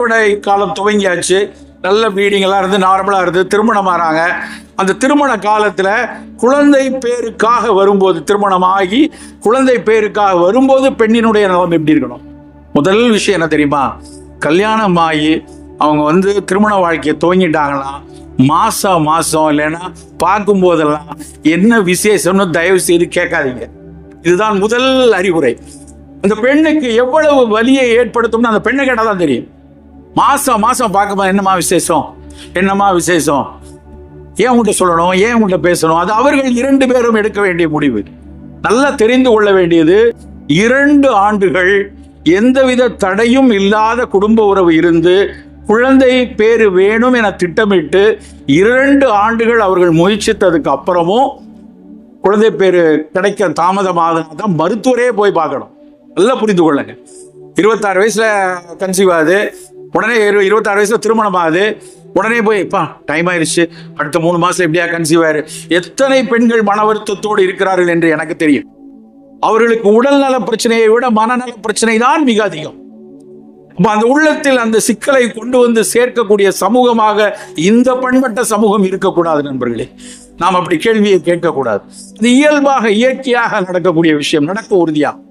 மாதவிடாய் காலம் துவங்கியாச்சு. நல்ல வீடிங்கெல்லாம் இருந்து நார்மலாக இருந்து திருமணம் ஆறாங்க. அந்த திருமண காலத்தில் குழந்தை பேருக்காக வரும்போது திருமணமாகி குழந்தை பேருக்காக வரும்போது பெண்ணினுடைய நலம் எப்படி இருக்கணும்? முதல் விஷயம் என்ன தெரியுமா? கல்யாணம் ஆகி அவங்க வந்து திருமண வாழ்க்கையை துவங்கிட்டாங்கன்னா மாசம் மாசம் இல்லைன்னா பார்க்கும் போதெல்லாம் என்ன விசேஷம்னு தயவு செய்து கேட்காதீங்க. இதுதான் முதல் அறிவுரை. அந்த பெண்ணுக்கு எவ்வளவு வலியை ஏற்படுத்தும்னு அந்த பெண்ணை கேட்டால் தான் தெரியும். மாசம் மாசம் பார்க்கும்போது என்னம்மா விசேஷம்? என்னம்மா விசேஷம்? ஏன் உங்கள்கிட்ட சொல்லணும்? ஏன் உங்கள்கிட்ட பேசணும்? அது அவர்கள் இரண்டு பேரும் எடுக்க வேண்டிய முடிவு. நல்லா தெரிந்து கொள்ள வேண்டியது இரண்டு ஆண்டுகள் எந்தவித தடையும் இல்லாத குடும்ப உறவு இருந்து குழந்தை பேரு வேணும் என திட்டமிட்டு இரண்டு ஆண்டுகள் அவர்கள் முயற்சித்ததுக்கு அப்புறமும் குழந்தை பேரு கிடைக்க தாமதமாக தான் மருத்துவரே போய் பார்க்கணும். நல்லா புரிந்து கொள்ளுங்க. இருபத்தாறு வயசுல கன்சீவ் ஆகுது. உடனே இரு- இருபத்தாறு வயசுல திருமணம் ஆகுது. உடனே போய் எப்பா டைம் ஆயிடுச்சு அடுத்த மூணு மாசம் எப்படியா கன்சீவ் ஆயிரு. எத்தனை பெண்கள் மன வருத்தத்தோடு இருக்கிறார்கள் என்று எனக்கு தெரியும். அவர்களுக்கு உடல்நல பிரச்சனையை விட மனநல பிரச்சனை தான் மிக அதிகம். அந்த உள்ளத்தில் அந்த சிக்கலை கொண்டு வந்து சேர்க்கக்கூடிய சமூகமாக இந்த பண்பட்ட சமூகம் இருக்கக்கூடாது நண்பர்களே. நாம் அப்படி கேள்வியை கேட்கக்கூடாது. இது இயல்பாக இயற்கையாக நடக்கக்கூடிய விஷயம். நடக்க உறுதியாகும்